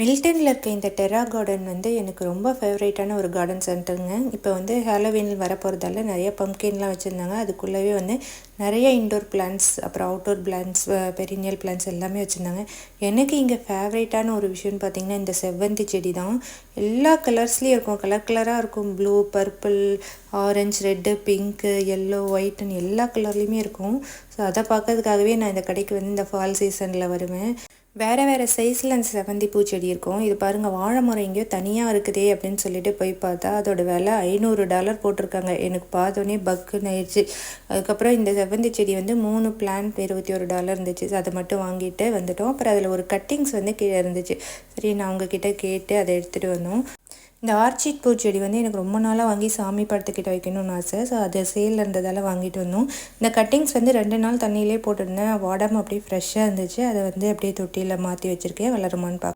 மில்டனில் இருக்க இந்த டெரா கார்டன் வந்து எனக்கு ரொம்ப ஃபேவரேட்டான ஒரு கார்டன் சென்டருங்க. இப்போ வந்து ஹாலோவீனில் வரப்போகிறதால நிறைய பம்கின்லாம் வச்சுருந்தாங்க. அதுக்குள்ளவே வந்து நிறைய இன்டோர் பிளான்ட்ஸ் அப்புறம் அவுட்டோர் பிளான்ட்ஸ் பெரினியல் பிளான்ட்ஸ் எல்லாமே வச்சுருந்தாங்க. எனக்கு இங்கே ஃபேவரேட்டான ஒரு விஷயம்னு பார்த்திங்கன்னா இந்த செவ்வந்தி செடி தான் எல்லா கலர்ஸ்லேயும் இருக்கும். கலர் கலராக இருக்கும். Blue purple orange red pink yellow ஒயிட்னு எல்லா கலர்லேயுமே இருக்கும். ஸோ அதை பார்க்கறதுக்காகவே நான் இந்த கடைக்கு வந்து இந்த ஃபால் சீசனில் வருவேன். வேறு வேறு சைஸில் அந்த செவந்தி பூச்செடி இருக்கும். இது பாருங்கள் வாழை மரம் எங்கேயோ தனியாக இருக்குதே அப்படின்னு சொல்லிட்டு போய் பார்த்தா அதோட விலை ஐநூறு டாலர் போட்டிருக்காங்க. எனக்கு பார்த்தோன்னே பக்குன்னு ஆயிடுச்சு. அதுக்கப்புறம் இந்த செவந்தி செடி வந்து மூணு பிளான்ட் இருபத்தி ஒரு டாலர் இருந்துச்சு. அதை மட்டும் வாங்கிட்டு வந்துட்டோம். அப்புறம் அதில் ஒரு கட்டிங்ஸ் வந்து கீழே இருந்துச்சு. சரி நான் அவங்கக்கிட்ட கேட்டு அதை எடுத்துகிட்டு வந்தோம். இந்த ஆர்ச்சிட் பூச்செடி வந்து எனக்கு ரொம்ப நாளாக வாங்கி சாமி படத்துக்கிட்ட வைக்கணும்னு ஆசை. ஸோ அது சேலில் இருந்ததால் வாங்கிட்டு வந்தோம். இந்த கட்டிங்ஸ் வந்து ரெண்டு நாள் தண்ணியிலே போட்டிருந்தேன். வாடாமல் அப்படியே ஃப்ரெஷ்ஷாக இருந்துச்சு. அதை வந்து அப்படியே தொட்டியில் மாற்றி வச்சுருக்கேன். வளருமான்னு பார்க்க